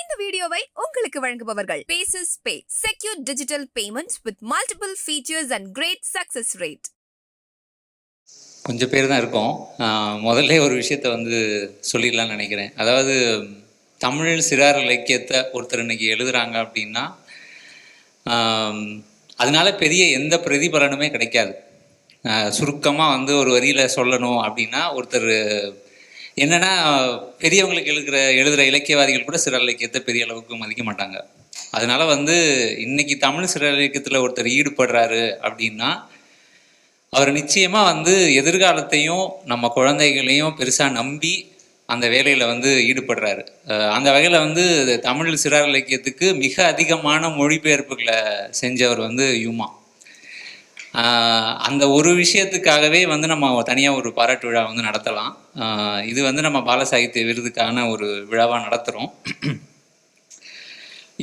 இந்த வீடியோவை உங்களுக்கு வழங்குபவர்கள். Paces pay secure digital payments with multiple features and great success rate கொஞ்சம் பேர் தான் இருக்கோம். முதல்ல ஒரு விஷயத்த வந்து சொல்லிடலாம்னு நினைக்கிறேன். அதாவது தமிழ் சிறார் இலக்கியத்தை ஒருத்தர் இன்னைக்கு எழுதுறாங்க அப்படின்னா அதனால பெரிய எந்த பிரதிபலனுமே கிடைக்காது. சுருக்கமாக வந்து ஒரு வரியில் சொல்லணும் அப்படின்னா ஒருத்தர் என்னன்னா பெரியவங்களுக்கு எழுதுகிற எழுதுகிற இலக்கியவாதிகள் கூட சிறார் இலக்கியத்தை பெரிய அளவுக்கு மதிக்க மாட்டாங்க. அதனால வந்து இன்னைக்கு தமிழ் சிறார் இலக்கியத்தில் ஒருத்தர் ஈடுபடுறாரு அப்படின்னா அவர் நிச்சயமா வந்து எதிர்காலத்தையும் நம்ம குழந்தைகளையும் பெருசா நம்பி அந்த வேலையில வந்து ஈடுபடுறாரு. அந்த வகையில வந்து தமிழ் சிறார் இலக்கியத்துக்கு மிக அதிகமான மொழிபெயர்ப்புகளை செஞ்சவர் வந்து யூமா. அந்த ஒரு விஷயத்துக்காகவே வந்து நம்ம தனியாக ஒரு பாராட்டு விழா வந்து நடத்தலாம். இது வந்து நம்ம பால சாகித்ய விருதுக்கான ஒரு விழாவாக நடத்துகிறோம்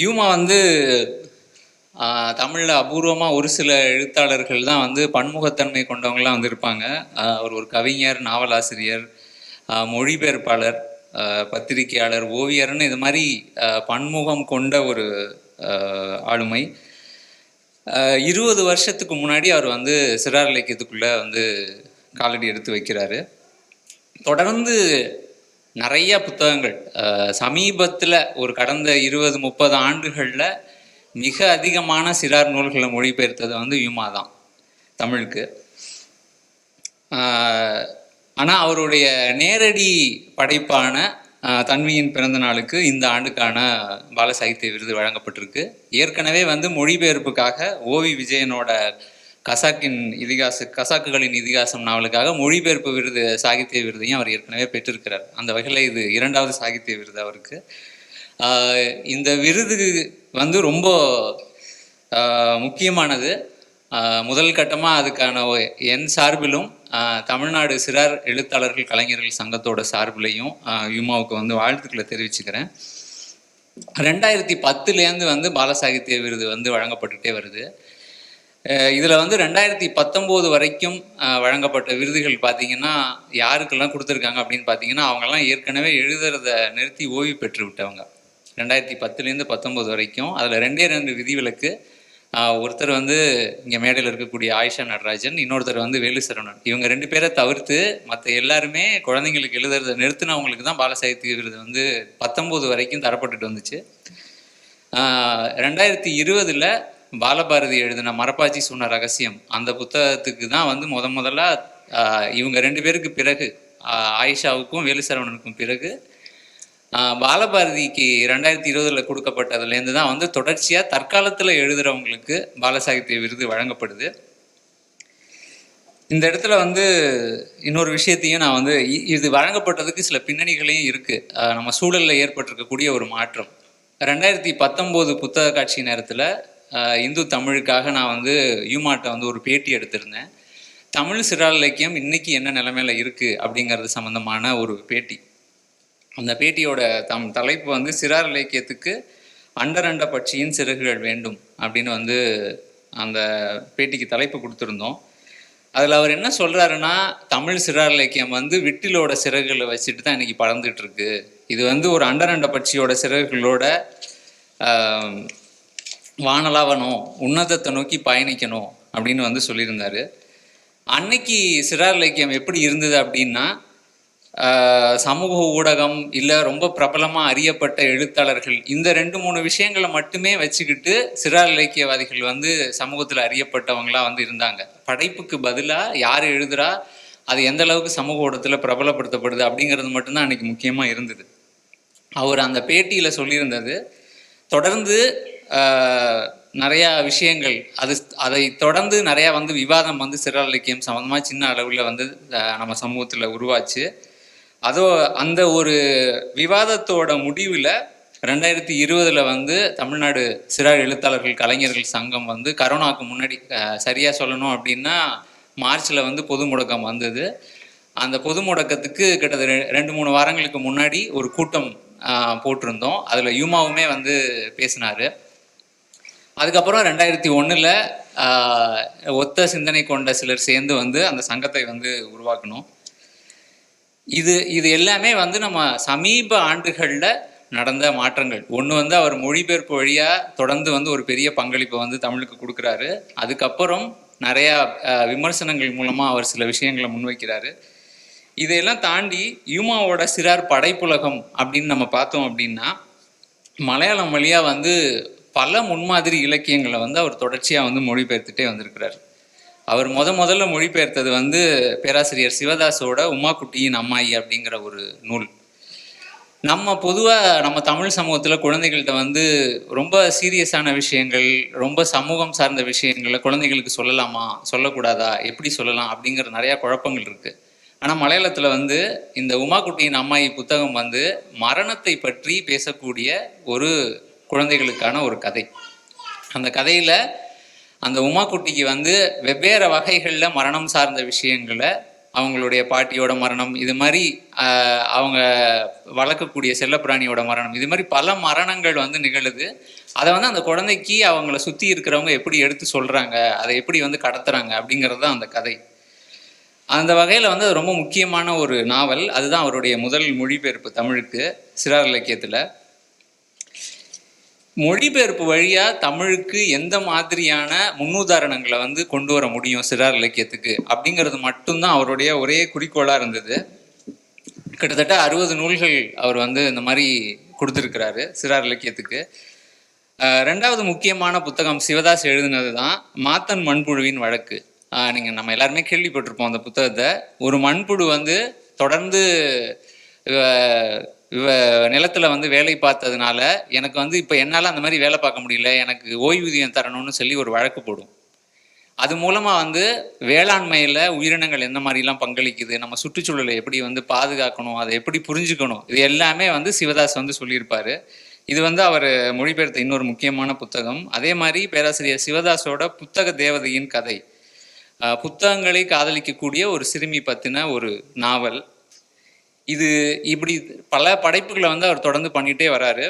யூமா வந்து தமிழில் அபூர்வமாக ஒரு சில எழுத்தாளர்கள் தான் வந்து பன்முகத்தன்மை கொண்டவங்களாம் வந்து இருப்பாங்க அவர் ஒரு கவிஞர் நாவலாசிரியர் மொழிபெயர்ப்பாளர் பத்திரிகையாளர் ஓவியர்னு இது மாதிரி பன்முகம் கொண்ட ஒரு ஆளுமை. இருபது வருஷத்துக்கு முன்னாடி அவர் வந்து சிறார் இலக்கியத்துக்குள்ளே வந்து காலடி எடுத்து வைக்கிறாரு. தொடர்ந்து நிறைய புத்தகங்கள் சமீபத்தில் ஒரு கடந்த இருபது முப்பது ஆண்டுகளில் மிக அதிகமான சிறார் நூல்களை மொழிபெயர்த்தது வந்து யுமா தான் தமிழுக்கு. ஆனால் அவருடைய நேரடி படைப்பான தன்வியின் பிறந்த நாளுக்கு இந்த ஆண்டுக்கான பால சாகித்ய விருது வழங்கப்பட்டிருக்கு. ஏற்கனவே வந்து மொழிபெயர்ப்புக்காக ஓவி விஜயனோட கசாக்கின் இதிகாச கசாக்குகளின் இதிகாசம் நாவலுக்காக மொழிபெயர்ப்பு விருது சாகித்ய விருதையும் அவர் ஏற்கனவே பெற்றிருக்கிறார். அந்த வகையில் இது இரண்டாவது சாகித்ய விருது அவருக்கு. இந்த விருது வந்து ரொம்ப முக்கியமானது. முதல் கட்டமாக அதுக்கான என் சார்பிலும் தமிழ்நாடு சிறார் எழுத்தாளர்கள் கலைஞர்கள் சங்கத்தோட சார்பிலையும் யுமாவுக்கு வந்து வாழ்த்துக்களை தெரிவிச்சுக்கிறேன். ரெண்டாயிரத்தி பத்துலேருந்து வந்து பாலசாகித்ய விருது வந்து வழங்கப்பட்டுட்டே வருது. இதில் வந்து ரெண்டாயிரத்தி பத்தொம்போது வரைக்கும் வழங்கப்பட்ட விருதுகள் பார்த்தீங்கன்னா யாருக்கெல்லாம் கொடுத்துருக்காங்க அப்படின்னு பார்த்தீங்கன்னா அவங்கெல்லாம் ஏற்கனவே எழுதுறத நிறுத்தி ஓய்வு பெற்று விட்டவங்க. ரெண்டாயிரத்தி பத்துலேருந்து பத்தொம்போது வரைக்கும் அதில் ரெண்டே ரெண்டு விதிவிலக்கு ஒருத்தர் வந்து இங்கே மேடையில் இருக்கக்கூடிய ஆயிஷா நடராஜன் இன்னொருத்தர் வந்து வேலுசரவணன் இவங்க ரெண்டு பேரை தவிர்த்து மற்ற எல்லாருமே குழந்தைங்களுக்கு எழுதுறதை நிறுத்தினவங்களுக்கு தான் பாலசாகித்ய விருது வந்து பத்தொம்போது வரைக்கும் தரப்பட்டுட்டு வந்துச்சு. ரெண்டாயிரத்தி இருபதில் பாலபாரதி எழுதின மரப்பாச்சி சொன்ன ரகசியம் அந்த புத்தகத்துக்கு தான் வந்து முத முதல்ல இவங்க ரெண்டு பேருக்கு பிறகு ஆயிஷாவுக்கும் வேலுசரவணனுக்கும் பிறகு பாலபாரதிக்கு ரெண்டாயிரத்தி இருபதுல கொடுக்கப்பட்டதுலேருந்து தான் வந்து தொடர்ச்சியாக தற்காலத்தில் எழுதுறவங்களுக்கு பாலசாகித்ய விருது வழங்கப்படுது. இந்த இடத்துல வந்து இன்னொரு விஷயத்தையும் நான் வந்து இ- இது வழங்கப்பட்டதுக்கு சில பின்னணிகளையும் இருக்குது நம்ம சூழலில் ஏற்பட்டிருக்கக்கூடிய ஒரு மாற்றம். ரெண்டாயிரத்தி பத்தொம்போது புத்தக காட்சி நேரத்தில் இந்து தமிழுக்காக நான் வந்து யூமாட்டை வந்து ஒரு பேட்டி எடுத்திருந்தேன். தமிழ் சிறார் இலக்கியம் இன்னைக்கு என்ன நிலைமையில இருக்கு அப்படிங்கிறது சம்பந்தமான ஒரு பேட்டி. அந்த பேட்டியோட தம் தலைப்பு வந்து சிறார் இலக்கியத்துக்கு அண்டரண்ட பட்சியின் சிறகுகள் வேண்டும் அப்படின்னு வந்து அந்த பேட்டிக்கு தலைப்பு கொடுத்துருந்தோம். அதில் அவர் என்ன சொல்கிறாருன்னா தமிழ் சிறார் இலக்கியம் வந்து விட்டிலோட சிறகுகளை வச்சுட்டு தான் இன்னைக்கு பறந்துட்டு இருக்கு இது வந்து ஒரு அண்டரண்ட பட்சியோட சிறகுகளோட வானலாவணும் உன்னதத்தை நோக்கி பயணிக்கணும் அப்படின்னு வந்து சொல்லியிருந்தாரு. அன்னைக்கு சிறார் இலக்கியம் எப்படி இருந்தது அப்படின்னா சமூக ஊடகம் இல்லை ரொம்ப பிரபலமாக அறியப்பட்ட எழுத்தாளர்கள் இந்த ரெண்டு மூணு விஷயங்களை மட்டுமே வச்சுக்கிட்டு சிறார் இலக்கியவாதிகள் வந்து சமூகத்தில் அறியப்பட்டவங்களா வந்து இருந்தாங்க. படைப்புக்கு பதிலாக யார் எழுதுறா அது எந்த அளவுக்கு சமூக ஊடகத்தில் பிரபலப்படுத்தப்படுது அப்படிங்கிறது மட்டும்தான் அன்றைக்கி முக்கியமாக இருந்தது. அவர் அந்த பேட்டியில் சொல்லியிருந்தது தொடர்ந்து நிறையா விஷயங்கள் அது அதை தொடர்ந்து நிறையா வந்து விவாதம் வந்து சிறார் இலக்கியம் சம்மந்தமாக சின்ன அளவில் வந்து நம்ம சமூகத்தில் உருவாச்சு. அதோ அந்த ஒரு விவாதத்தோட முடிவில் ரெண்டாயிரத்தி இருபதுல வந்து தமிழ்நாடு சிறார் எழுத்தாளர்கள் கலைஞர்கள் சங்கம் வந்து கரோனாவுக்கு முன்னாடி சரியாக சொல்லணும் அப்படின்னா மார்ச்ல வந்து பொது முடக்கம் வந்தது. அந்த பொது முடக்கத்துக்கு கிட்டத்தட்ட ரெ- ரெண்டு மூணு வாரங்களுக்கு முன்னாடி ஒரு கூட்டம் போட்டிருந்தோம். அதில் யூமாவுமே வந்து பேசினாரு. அதுக்கப்புறம் ரெண்டாயிரத்தி ஒன்றில் ஒத்த சிந்தனை கொண்ட சிலர் சேர்ந்து வந்து அந்த சங்கத்தை வந்து உருவாக்கணும். இது இது எல்லாமே வந்து நம்ம சமீப ஆண்டுகளில் நடந்த மாற்றங்கள். ஒன்று வந்து அவர் மொழிபெயர்ப்பு வழியாக தொடர்ந்து வந்து ஒரு பெரிய பங்களிப்பை வந்து தமிழுக்கு கொடுக்குறாரு. அதுக்கப்புறம் நிறையா விமர்சனங்கள் மூலமாக அவர் சில விஷயங்களை முன்வைக்கிறாரு. இதையெல்லாம் தாண்டி யூமாவோட சிறார் படைப்புலகம் அப்படின்னு நம்ம பார்த்தோம் அப்படின்னா மலையாளம் வழியாக வந்து பல முன்மாதிரி இலக்கியங்களை வந்து அவர் தொடர்ச்சியாக வந்து மொழிபெயர்த்துட்டே வந்திருக்கிறார். அவர் முத முதல்ல மொழிபெயர்த்தது வந்து பேராசிரியர் சிவதாஸோட உமாக்குட்டியின் அம்மாயி அப்படிங்கிற ஒரு நூல். நம்ம பொதுவாக நம்ம தமிழ் சமூகத்தில் குழந்தைகள்கிட்ட வந்து ரொம்ப சீரியஸான விஷயங்கள் ரொம்ப சமூகம் சார்ந்த விஷயங்களை குழந்தைகளுக்கு சொல்லலாமா சொல்லக்கூடாதா எப்படி சொல்லலாம் அப்படிங்கிற நிறையா குழப்பங்கள் இருக்குது ஆனால் மலையாளத்தில் வந்து இந்த உமாக்குட்டியின் அம்மாயி புத்தகம் வந்து மரணத்தை பற்றி பேசக்கூடிய ஒரு குழந்தைகளுக்கான ஒரு கதை. அந்த கதையில் அந்த உமாக்குட்டிக்கு வந்து வெவ்வேறு வகைகளில் மரணம் சார்ந்த விஷயங்களை அவங்களுடைய பாட்டியோட மரணம் இது மாதிரி அவங்க வளர்க்கக்கூடிய செல்லப்பிராணியோட மரணம் இது மாதிரி பல மரணங்கள் வந்து நிகழுது. அதை வந்து அந்த குழந்தைக்கு அவங்கள சுற்றி இருக்கிறவங்க எப்படி எடுத்து சொல்கிறாங்க அதை எப்படி வந்து கடத்துறாங்க அப்படிங்கிறது தான் அந்த கதை. அந்த வகையில் வந்து அது ரொம்ப முக்கியமான ஒரு நாவல். அதுதான் அவருடைய முதல் மொழிபெயர்ப்பு தமிழுக்கு சிறார் இலக்கியத்தில். மொழிபெயர்ப்பு வழியா தமிழுக்கு எந்த மாதிரியான முன்னுதாரணங்களை வந்து கொண்டு வர முடியும் சிறார் இலக்கியத்துக்கு? அப்படிங்கிறது மட்டும்தான் அவருடைய ஒரே குறிக்கோளா இருந்தது. கிட்டத்தட்ட அறுபது நூல்கள் அவர் வந்து இந்த மாதிரி கொடுத்துருக்கிறாரு சிறார் இலக்கியத்துக்கு. ரெண்டாவது முக்கியமான புத்தகம் சிவதாஸ் எழுதினது தான் மாத்தன் மண்புழுவின் வழக்கு. நீங்கள் நம்ம எல்லாருமே கேள்விப்பட்டிருப்போம் அந்த புத்தகத்தை. ஒரு மண்புழு வந்து தொடர்ந்து நிலத்துல வந்து வேலை பார்த்ததுனால எனக்கு வந்து இப்போ என்னால் அந்த மாதிரி வேலை பார்க்க முடியல எனக்கு ஓய்வூதியம் தரணும்னு சொல்லி ஒரு வழக்கு போடும். அது மூலமா வந்து வேளாண்மையில உயிரினங்கள் எந்த மாதிரிலாம் பங்களிக்குது நம்ம சுற்றுச்சூழலை எப்படி வந்து பாதுகாக்கணும் அதை எப்படி புரிஞ்சுக்கணும் இது எல்லாமே வந்து சிவதாஸ் வந்து சொல்லியிருப்பாரு. இது வந்து அவர் மொழிபெயர்த்த இன்னொரு முக்கியமான புத்தகம். அதே மாதிரி பேராசிரியர் சிவதாஸோட புத்தக தேவதையின் கதை. புத்தகங்களை காதலிக்கக்கூடிய ஒரு சிறுமி பத்தின ஒரு நாவல். இது இப்படி பல படைப்புகளை வந்து அவர் தொடர்ந்து பண்ணிகிட்டே வராரு.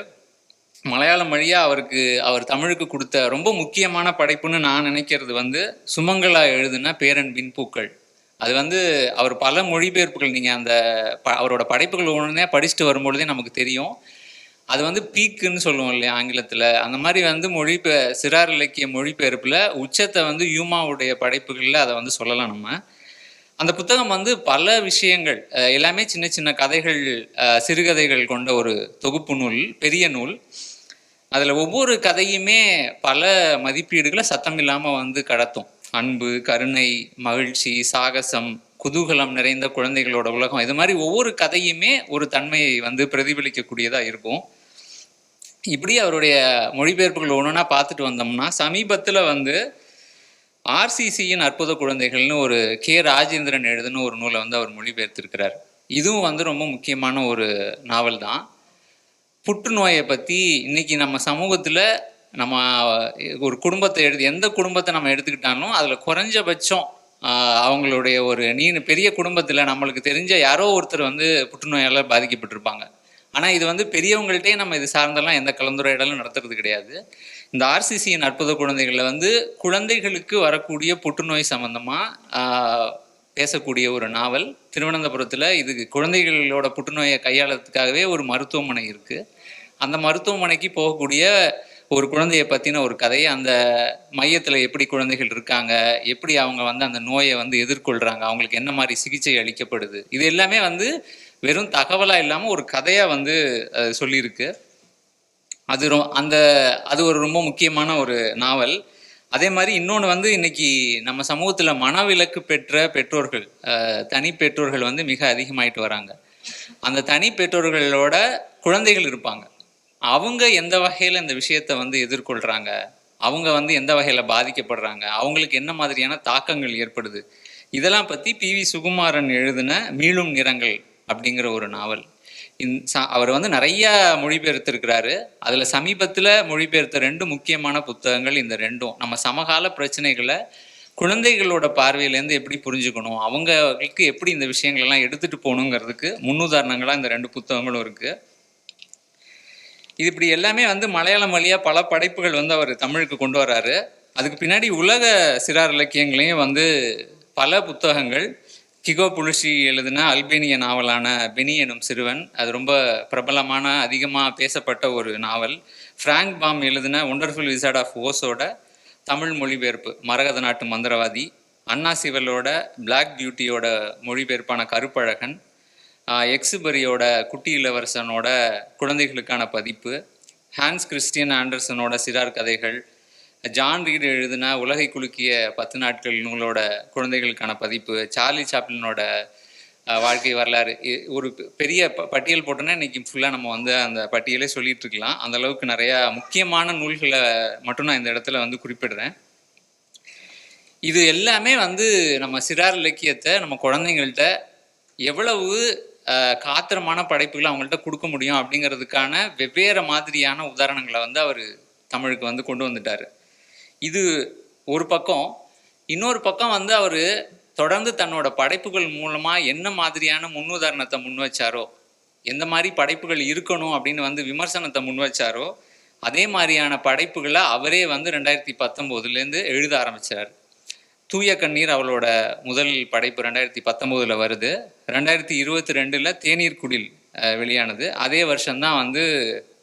மலையாளம் மொழியாக அவருக்கு அவர் தமிழுக்கு கொடுத்த ரொம்ப முக்கியமான படைப்புன்னு நான் நினைக்கிறது வந்து சுமங்கலா எழுதின பேரன்பின் பூக்கள். அது வந்து அவர் பல மொழிபெயர்ப்புகள் நீங்கள் அந்த ப அவரோட படைப்புகள் ஒன்றுனே படிச்சுட்டு வரும்பொழுதே நமக்கு தெரியும். அது வந்து பீக்குன்னு சொல்லுவோம் இல்லையா ஆங்கிலத்தில். அந்த மாதிரி வந்து மொழிபெ சிறார் இலக்கிய மொழிபெயர்ப்பில் உச்சத்தை வந்து யூமாவுடைய படைப்புகளில் அதை வந்து சொல்லலாம் நம்ம. அந்த புத்தகம் வந்து பல விஷயங்கள் எல்லாமே சின்ன சின்ன கதைகள் சிறுகதைகள் கொண்ட ஒரு தொகுப்பு நூல் பெரிய நூல். அதில் ஒவ்வொரு கதையுமே பல மதிப்பீடுகளை சத்தம் இல்லாமல் வந்து கடத்தும். அன்பு கருணை மகிழ்ச்சி சாகசம் குதூகலம் நிறைந்த குழந்தைகளோட உலகம். இது மாதிரி ஒவ்வொரு கதையுமே ஒரு தன்மையை வந்து பிரதிபலிக்கக்கூடியதாக இருக்கும். இப்படி அவருடைய மொழிபெயர்ப்புகள் ஒன்றுனா பார்த்துட்டு வந்தோம்னா சமீபத்தில் வந்து ஆர்சிசியின் அற்புத குழந்தைகள்னு ஒரு கே ராஜேந்திரன் எழுதுன ஒரு நூலை வந்து அவர் மொழிபெயர்த்திருக்கிறார். இதுவும் வந்து ரொம்ப முக்கியமான ஒரு நாவல் தான். புற்றுநோயை பற்றி இன்னைக்கு நம்ம சமூகத்தில் நம்ம ஒரு குடும்பத்தை எடுத்து எந்த குடும்பத்தை நம்ம எடுத்துக்கிட்டாலும் அதில் குறைஞ்சபட்சம் அவங்களுடைய ஒரு நீ பெரிய குடும்பத்தில் நம்மளுக்கு தெரிஞ்ச யாரோ ஒருத்தர் வந்து புற்றுநோயால் பாதிக்கப்பட்டிருப்பாங்க. ஆனால் இது வந்து பெரியவங்கள்ட்டே நம்ம இது சார்ந்தெல்லாம் எந்த கலந்துரையாடலும் நடத்துறது கிடையாது. இந்த ஆர்சிசியின் அற்புத குழந்தைகளில் வந்து குழந்தைகளுக்கு வரக்கூடிய புற்றுநோய் சம்மந்தமாக பேசக்கூடிய ஒரு நாவல். திருவனந்தபுரத்தில் இது குழந்தைகளோட புற்றுநோயை கையாளத்துக்காகவே ஒரு மருத்துவமனை இருக்குது அந்த மருத்துவமனைக்கு போகக்கூடிய ஒரு குழந்தையை பற்றின ஒரு கதை அந்த மையத்தில் எப்படி குழந்தைகள் இருக்காங்க எப்படி அவங்க வந்து அந்த நோயை வந்து எதிர்கொள்கிறாங்க அவங்களுக்கு என்ன மாதிரி சிகிச்சை அளிக்கப்படுது இது எல்லாமே வந்து வெறும் தகவலாக இல்லாமல் ஒரு கதையாக வந்து சொல்லியிருக்கு. அது ரொ அந்த அது ஒரு ரொம்ப முக்கியமான ஒரு நாவல். அதே மாதிரி இன்னொன்று வந்து இன்னைக்கு நம்ம சமூகத்தில் மனவிலக்கு பெற்ற பெற்றோர்கள் தனி பெற்றோர்கள் வந்து மிக அதிகமாயிட்டு வராங்க. அந்த தனி பெற்றோர்களோட குழந்தைகள் இருப்பாங்க. அவங்க எந்த வகையில் இந்த விஷயத்தை வந்து எதிர்கொள்கிறாங்க அவங்க வந்து எந்த வகையில் பாதிக்கப்படுறாங்க? அவங்களுக்கு என்ன மாதிரியான தாக்கங்கள் ஏற்படுது? இதெல்லாம் பற்றி பி வி சுகுமாரன் எழுதின மீளும் நிறங்கள் அப்படிங்கிற ஒரு நாவல். அவர் வந்து நிறைய மொழிபெயர்த்திருக்கிறாரு. அதில் சமீபத்தில் மொழிபெயர்த்த ரெண்டு முக்கியமான புத்தகங்கள் இந்த ரெண்டும். நம்ம சமகால பிரச்சனைகளை குழந்தைகளோட பார்வையிலேருந்து எப்படி புரிஞ்சுக்கணும் அவங்களுக்கு எப்படி இந்த விஷயங்கள்லாம் எடுத்துகிட்டு போகணுங்கிறதுக்கு முன்னுதாரணங்களாக இந்த ரெண்டு புத்தகங்களும் இருக்குது இது இப்படி எல்லாமே வந்து மலையாளம் வழியாக பல படைப்புகள் வந்து அவர் தமிழுக்கு கொண்டு வராரு. அதுக்கு பின்னாடி உலக சிறார் இலக்கியங்களையும் வந்து பல புத்தகங்கள் கிகோ புலுஷி எழுதின அல்பேனிய நாவலான பெனி எனும் சிறுவன். அது ரொம்ப பிரபலமான அதிகமாக பேசப்பட்ட ஒரு நாவல். ஃப்ராங்க் பாம் எழுதின ஒண்டர்ஃபுல் விசார்ட் ஆஃப் ஓஸோட தமிழ் மொழிபெயர்ப்பு மரகத நாட்டு மந்திரவாதி. அண்ணா சிவலோட பிளாக் பியூட்டியோட மொழிபெயர்ப்பான கருப்பழகன். எக்ஸுபரியோட குட்டி இளவரசனோட குழந்தைகளுக்கான பதிப்பு. ஹான்ஸ் கிறிஸ்டியன் ஆண்டர்சனோட சிறார் கதைகள். ஜான் ரீட் எழுதின உலகை குலுக்கிய பத்து நாட்கள் நூலோட குழந்தைகளுக்கான பதிப்பு சார்லி சாப்ளினோட வாழ்க்கை வரலாறு இ- ஒரு பெரிய ப- பட்டியல் போட்டோன்னா இன்னைக்கு ஃபுல்லாக நம்ம வந்து அந்த பட்டியலே சொல்லிட்டு இருக்கலாம். அந்த அளவுக்கு நிறையா முக்கியமான நூல்களை மட்டும் நான் இந்த இடத்துல வந்து குறிப்பிடுறேன். இது எல்லாமே வந்து நம்ம சிறார் இலக்கியத்தை நம்ம குழந்தைங்கள்ட்ட எவ்வளவு காத்திரமான படைப்புகளை அவங்கள்ட்ட கொடுக்க முடியும் அப்படிங்கிறதுக்கான வெவ்வேறு மாதிரியான உதாரணங்களை வந்து அவர் தமிழுக்கு வந்து கொண்டு வந்துட்டார். இது ஒரு பக்கம். இன்னொரு பக்கம் வந்து அவர் தொடர்ந்து தன்னோட படைப்புகள் மூலமாக என்ன மாதிரியான முன்னுதாரணத்தை முன் வச்சாரோ எந்த மாதிரி படைப்புகள் இருக்கணும் அப்படின்னு வந்து விமர்சனத்தை முன் வச்சாரோ அதே மாதிரியான படைப்புகளை அவரே வந்து ரெண்டாயிரத்தி பத்தொம்போதுலேருந்து எழுத ஆரம்பித்தார் தூய கண்ணீர் அவளோட முதல் படைப்பு ரெண்டாயிரத்தி பத்தொம்போதில் வருது. ரெண்டாயிரத்தி இருபத்தி ரெண்டில் தேநீர் குடில் வெளியானது. அதே வருஷம்தான் வந்து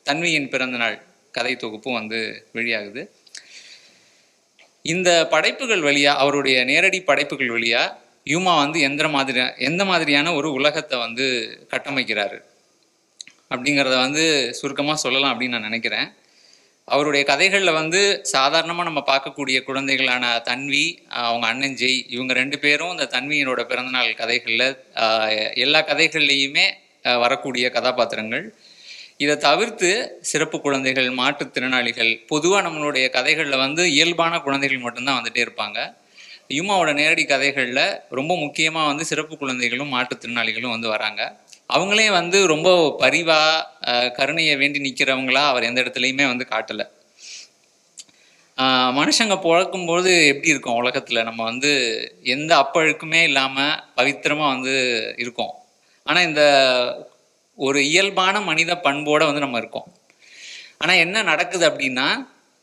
தன்வியின் பிறந்தநாள் கதை தொகுப்பும் வந்து வெளியாகுது. இந்த படைப்புகள் வழியா அவருடைய நேரடி படைப்புகள் வழியா யூமா வந்து எந்த மாதிரி எந்த மாதிரியான ஒரு உலகத்தை வந்து கட்டமைக்கிறாரு? அப்படிங்கிறத வந்து சுருக்கமாக சொல்லலாம் அப்படின்னு நான் நினைக்கிறேன். அவருடைய கதைகளில் வந்து சாதாரணமாக நம்ம பார்க்கக்கூடிய குழந்தைகளான தன்வி அவங்க அண்ணன் ஜெய் இவங்க ரெண்டு பேரும் இந்த தன்வியினோட பிறந்தநாள் கதைகளில் எல்லா கதைகள்லையுமே வரக்கூடிய கதாபாத்திரங்கள். இதை தவிர்த்து சிறப்பு குழந்தைகள் மாற்றுத்திறனாளிகள் பொதுவாக நம்மளுடைய கதைகளில் வந்து இயல்பான குழந்தைகள் மட்டும்தான் வந்துட்டே இருப்பாங்க. யுமாவோட நேரடி கதைகளில் ரொம்ப முக்கியமாக வந்து சிறப்பு குழந்தைகளும் மாற்றுத்திறனாளிகளும் வந்து வராங்க. அவங்களே வந்து ரொம்ப பரிவா கருணையை வேண்டி நிற்கிறவங்களா அவர் எந்த இடத்துலையுமே வந்து காட்டலை. மனுஷங்க பிறக்கும்போது எப்படி இருக்கும் உலகத்தில்? நம்ம வந்து எந்த அப்பழுக்குமே இல்லாமல் பவித்திரமாக வந்து இருக்கோம். ஆனால் இந்த ஒரு இயல்பான மனித பண்போடு வந்து நம்ம இருக்கோம். ஆனால் என்ன நடக்குது அப்படின்னா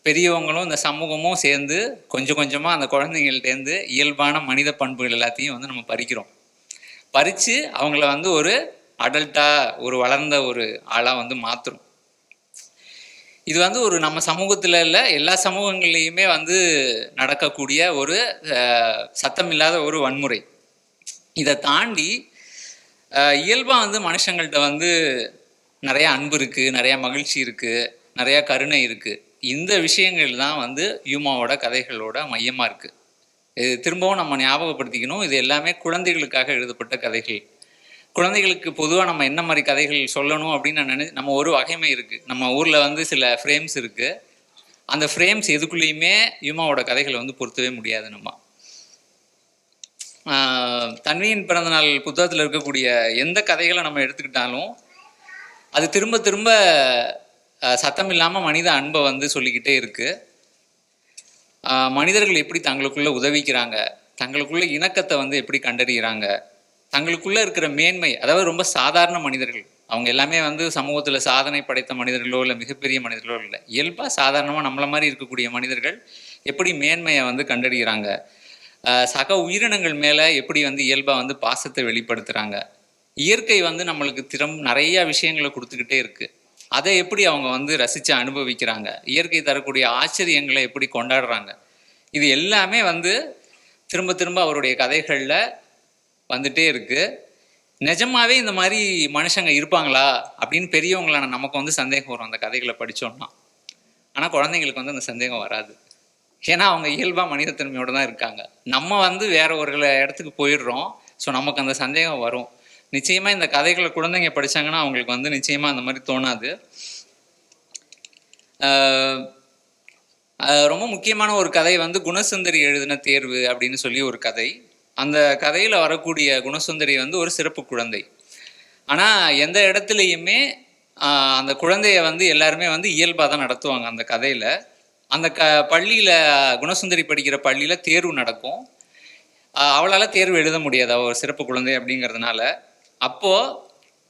பெரியவங்களும் இந்த சமூகமும் சேர்ந்து கொஞ்சம் கொஞ்சமாக அந்த குழந்தைங்கள்ட்டேருந்து இயல்பான மனித பண்புகள் எல்லாத்தையும் வந்து நம்ம பறிக்கிறோம். பறித்து அவங்கள வந்து ஒரு அடல்ட்டாக ஒரு வளர்ந்த ஒரு ஆளாக வந்து மாற்றுறோம் இது வந்து ஒரு நம்ம சமூகத்தில் இல்லை எல்லா சமூகங்கள்லேயுமே வந்து நடக்கக்கூடிய ஒரு சத்தமில்லாத ஒரு வன்முறை. இதை தாண்டி இயல்பாக வந்து மனுஷங்கள்ட்ட வந்து நிறையா அன்பு இருக்குது நிறையா மகிழ்ச்சி இருக்குது நிறையா கருணை இருக்குது இந்த விஷயங்கள் தான் வந்து யூமாவோட கதைகளோட மையமாக இருக்குது இது திரும்பவும் நம்ம ஞாபகப்படுத்திக்கணும். இது எல்லாமே குழந்தைகளுக்காக எழுதப்பட்ட கதைகள். குழந்தைகளுக்கு பொதுவாக நம்ம என்ன மாதிரி கதைகள் சொல்லணும் அப்படின்னு நான் நினை நம்ம ஒரு வகைமை இருக்குது நம்ம ஊரில் வந்து சில ஃப்ரேம்ஸ் இருக்குது அந்த ஃப்ரேம்ஸ் எதுக்குள்ளேயுமே யூமாவோட கதைகளை வந்து பொருத்தவே முடியாது நம்ம. தன்வியின் பிறந்தநாள் புத்தகத்தில் இருக்கக்கூடிய எந்த கதைகளை நம்ம எடுத்துக்கிட்டாலும் அது திரும்ப திரும்ப சத்தம் இல்லாமல் மனித அன்பை வந்து சொல்லிக்கிட்டே இருக்கு. மனிதர்கள் எப்படி தங்களுக்குள்ளே உதவிக்கிறாங்க? தங்களுக்குள்ள இணக்கத்தை வந்து எப்படி கண்டறிகிறாங்க? தங்களுக்குள்ளே இருக்கிற மேன்மை அதாவது ரொம்ப சாதாரண மனிதர்கள் அவங்க எல்லாமே வந்து சமூகத்தில் சாதனை படைத்த மனிதர்களோ இல்லை மிகப்பெரிய மனிதர்களோ இல்லை இயல்பாக சாதாரணமாக நம்மள மாதிரி இருக்கக்கூடிய மனிதர்கள் எப்படி மேன்மையை வந்து கண்டறிகிறாங்க? சக உயிரினங்கள் மேலே எப்படி வந்து இயல்பாக வந்து பாசத்தை வெளிப்படுத்துகிறாங்க இயற்கை வந்து நம்மளுக்கு திறம் நிறைய விஷயங்களை கொடுத்துக்கிட்டே இருக்கு. அதை எப்படி அவங்க வந்து ரசித்து அனுபவிக்கிறாங்க? இயற்கை தரக்கூடிய ஆச்சரியங்களை எப்படி கொண்டாடுறாங்க? இது எல்லாமே வந்து திரும்ப திரும்ப அவருடைய கதைகளில் வந்துட்டே இருக்கு. நிஜமாவே இந்த மாதிரி மனுஷங்க இருப்பாங்களா? அப்படின்னு பெரியவங்களான நமக்கு வந்து சந்தேகம் வரும். அந்த கதைகளை படித்தோம்னா ஆனால் குழந்தைங்களுக்கு வந்து அந்த சந்தேகம் வராது. ஏன்னா அவங்க இயல்பாக மனிதத்தன்மையோடு தான் இருக்காங்க. நம்ம வந்து வேற ஒரு இடத்துக்கு போயிடுறோம். ஸோ நமக்கு அந்த சந்தேகம் வரும். நிச்சயமாக இந்த கதைகளை குழந்தைங்க படிச்சாங்கன்னா அவங்களுக்கு வந்து நிச்சயமாக அந்த மாதிரி தோணாது. ரொம்ப முக்கியமான ஒரு கதை வந்து குணசுந்தரி எழுதின தேர்வு அப்படின்னு சொல்லி ஒரு கதை. அந்த கதையில் வரக்கூடிய குணசுந்தரி வந்து ஒரு சிறப்பு குழந்தை. ஆனால் எந்த இடத்துலையுமே அந்த குழந்தைய வந்து எல்லாருமே வந்து இயல்பாக தான் நடத்துவாங்க அந்த கதையில். அந்த க பள்ளியில் குணசுந்தரி படிக்கிற பள்ளியில் தேர்வு நடக்கும். அவளால் தேர்வு எழுத முடியாது. அவள் ஒரு சிறப்பு குழந்தை அப்படிங்கிறதுனால. அப்போது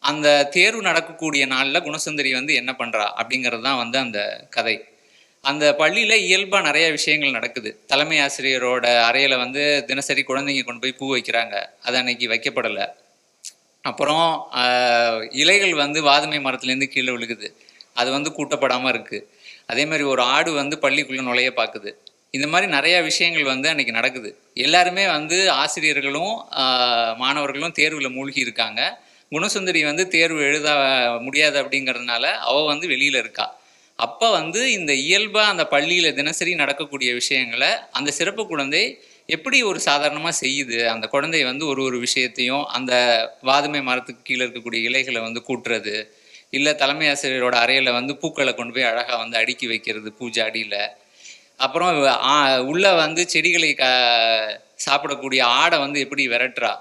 அந்த தேர்வு நடக்கக்கூடிய நாளில் குணசுந்தரி வந்து என்ன பண்ணுறா அப்படிங்கிறது தான் வந்து அந்த கதை. அந்த பள்ளியில் இயல்பாக நிறைய விஷயங்கள் நடக்குது. தலைமை ஆசிரியரோட அறையில் வந்து தினசரி குழந்தைங்க கொண்டு போய் பூ வைக்கிறாங்க. அது அன்னைக்கு வைக்கப்படலை. அப்புறம் இலைகள் வந்து வாதுமை மரத்துலேருந்து கீழே விழுகுது. அது வந்து கூட்டப்படாமல் இருக்குது அதே மாதிரி ஒரு ஆடு வந்து பள்ளிக்குள்ளே நுழைய பார்க்குது இந்த மாதிரி நிறையா விஷயங்கள் வந்து அன்னைக்கு நடக்குது. எல்லாருமே வந்து ஆசிரியர்களும் மாணவர்களும் தேர்வில் மூழ்கி இருக்காங்க. குணசுந்தரி வந்து தேர்வு எழுத முடியாது அப்படிங்கிறதுனால அவள் வந்து வெளியில் இருக்கா. அப்போ வந்து இந்த இயல்பாக அந்த பள்ளியில் தினசரி நடக்கக்கூடிய விஷயங்களை அந்த சிறப்பு குழந்தை எப்படி ஒரு சாதாரணமாக செய்யுது? அந்த குழந்தை வந்து ஒரு ஒரு விஷயத்தையும் அந்த வாதுமை மரத்துக்கு கீழே இருக்கக்கூடிய இலைகளை வந்து கூட்டுறது இல்லை தலைமை ஆசிரியரோட அறையில் வந்து பூக்களை கொண்டு போய் அழகாக வந்து அடுக்கி வைக்கிறது பூஜை அடியில். அப்புறம் உள்ளே வந்து செடிகளை க சாப்பிடக்கூடிய ஆடை வந்து எப்படி விரட்டுறா?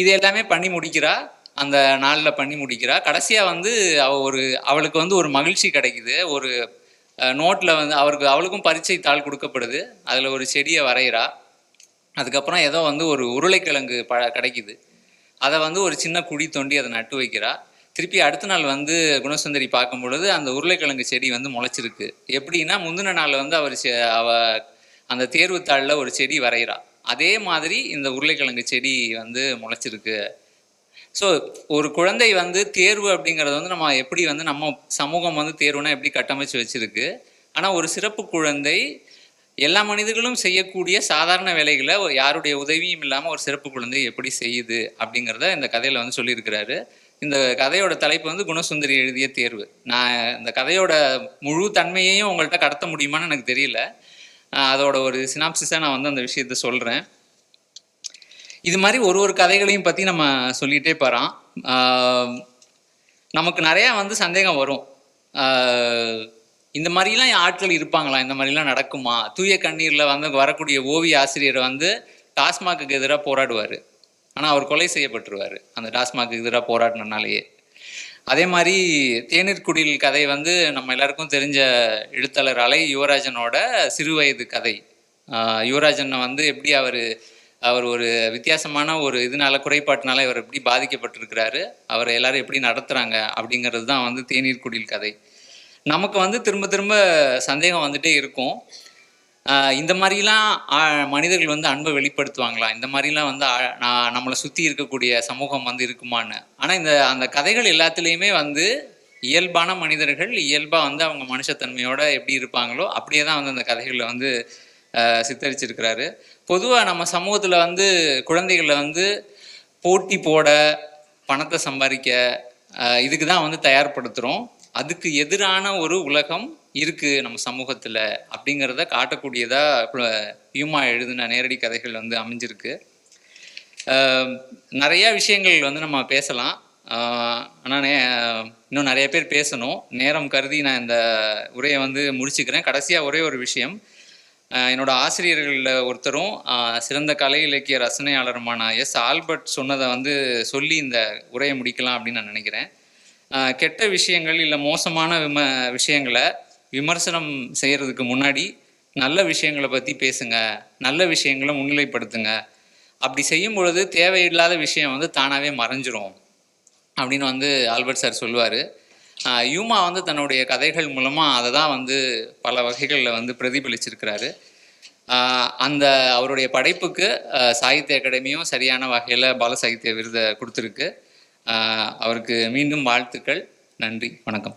இது எல்லாமே பண்ணி முடிக்கிறா? அந்த நாளில் பண்ணி முடிக்கிறா? கடைசியாக வந்து அவ ஒரு அவளுக்கு வந்து ஒரு மகிழ்ச்சி கிடைக்குது. ஒரு நோட்டில் வந்து அவருக்கு அவளுக்கும் பரீட்சை தாள் கொடுக்கப்படுது. அதில் ஒரு செடியை வரைகிறா அதுக்கப்புறம் ஏதோ வந்து ஒரு உருளைக்கிழங்கு ப கிடைக்குது. அதை வந்து ஒரு சின்ன குழி தோண்டி அதை நட்டு வைக்கிறா. திருப்பி அடுத்த நாள் வந்து குணசுந்தரி பார்க்கும் பொழுது அந்த உருளைக்கிழங்கு செடி வந்து முளைச்சிருக்கு. எப்படின்னா முந்தின நாள் வந்து அவர் செ- அவ அந்த தேர்வுத்தாளில் ஒரு செடி வரைகிறா. அதே மாதிரி இந்த உருளைக்கிழங்கு செடி வந்து முளைச்சிருக்கு. ஸோ ஒரு குழந்தை வந்து தேர்வு அப்படிங்கிறது வந்து நம்ம எப்படி வந்து நம்ம சமூகம் வந்து தேர்வுனா எப்படி கட்டமைச்சு வச்சிருக்கு. ஆனால் ஒரு சிறப்பு குழந்தை எல்லா மனிதர்களும் செய்யக்கூடிய சாதாரண வேலைகளை யாருடைய உதவியும் இல்லாமல் ஒரு சிறப்பு குழந்தை எப்படி செய்யுது அப்படிங்கிறத இந்த கதையில் வந்து சொல்லியிருக்கிறாரு. இந்த கதையோட தலைப்பு வந்து குணசுந்தரி எழுதிய தேர்வு. நான் இந்த கதையோட முழு தன்மையையும் உங்கள்கிட்ட கடத்த முடியுமான்னு எனக்கு தெரியல. அதோட ஒரு சினாப்சிஸாக நான் வந்து அந்த விஷயத்த சொல்கிறேன் இது மாதிரி ஒரு ஒரு கதைகளையும் பற்றி நம்ம சொல்லிகிட்டே போகிறோம் நமக்கு நிறையா வந்து சந்தேகம் வரும். இந்த மாதிரிலாம் ஆட்கள் இருப்பாங்களா? இந்த மாதிரிலாம் நடக்குமா? தூய கண்ணீரில் வந்து வரக்கூடிய ஓவிய ஆசிரியர் வந்து டாஸ்மாக்கு எதிராக போராடுவார். ஆனால் அவர் கொலை செய்யப்பட்டுருவார். அந்த டாஸ்மாக் எதிராக போராடினாலேயே அதே மாதிரி தேநீர் குடில் கதை வந்து நம்ம எல்லாருக்கும் தெரிஞ்ச எழுத்தாளர் அலை யுவராஜனோட சிறுவயது கதை. யுவராஜனை வந்து எப்படி அவர் அவர் ஒரு வித்தியாசமான ஒரு இதனால குறைபாட்டினால இவர் எப்படி பாதிக்கப்பட்டிருக்கிறாரு அவரை எல்லாரும் எப்படி நடத்துகிறாங்க அப்படிங்கிறது தான் வந்து தேநீர் குடில் கதை. நமக்கு வந்து திரும்ப திரும்ப சந்தேகம் வந்துட்டே இருக்கும். இந்த மாதிரிலாம் மனிதர்கள் வந்து அன்பை வெளிப்படுத்துவாங்களா? இந்த மாதிரிலாம் வந்து நான் நம்மளை சுற்றி இருக்கக்கூடிய சமூகம் வந்து இருக்குமான்னு. ஆனால் இந்த அந்த கதைகள் எல்லாத்துலேயுமே வந்து இயல்பான மனிதர்கள் இயல்பாக வந்து அவங்க மனுஷத்தன்மையோட எப்படி இருப்பாங்களோ அப்படியே தான் வந்து அந்த கதைகளில் வந்து சித்தரிச்சிருக்கிறாரு. பொதுவாக நம்ம சமூகத்தில் வந்து குழந்தைகளை வந்து போட்டி போட பணத்தை சம்பாதிக்க இதுக்கு தான் வந்து தயார்படுத்துகிறோம் அதுக்கு எதிரான ஒரு உலகம் இருக்குது நம்ம சமூகத்தில் அப்படிங்கிறத காட்டக்கூடியதாக யூமா எழுதின நேரடி கதைகள் வந்து அமைஞ்சிருக்கு. நிறையா நிறைய விஷயங்கள் வந்து நம்ம பேசலாம். ஆனால் இன்னும் நிறைய பேர் பேசணும். நேரம் கருதி நான் இந்த உரையை வந்து முடிச்சுக்கிறேன். கடைசியாக ஒரே ஒரு விஷயம். என்னோட ஆசிரியர்களில் ஒருத்தரும் சிறந்த கலை இலக்கிய ரசனையாளருமான எஸ். ஆல்பர்ட் சொன்னதை வந்து சொல்லி இந்த உரையை முடிக்கலாம் அப்படின்னு நான் நினைக்கிறேன். கெட்ட விஷயங்கள் இல்லை மோசமான விம விஷயங்களை விமர்சனம் செய்கிறதுக்கு முன்னாடி நல்ல விஷயங்களை பற்றி பேசுங்க நல்ல விஷயங்களை முன்னிலைப்படுத்துங்க. அப்படி செய்யும் பொழுது தேவையில்லாத விஷயம் வந்து தானாகவே மறைஞ்சிரும் அப்படின்னு வந்து ஆல்பர்ட் சார் சொல்லுவார். யூமா வந்து தன்னுடைய கதைகள் மூலமாக அதை தான் வந்து பல வகைகளில் வந்து பிரதிபலிச்சிருக்கிறாரு. அந்த அவருடைய படைப்புக்கு சாகித்ய அகாடமியும் சரியான வகையில் பால சாகித்ய விருதை கொடுத்துருக்கு. அவருக்கு மீண்டும் வாழ்த்துக்கள். நன்றி. வணக்கம்.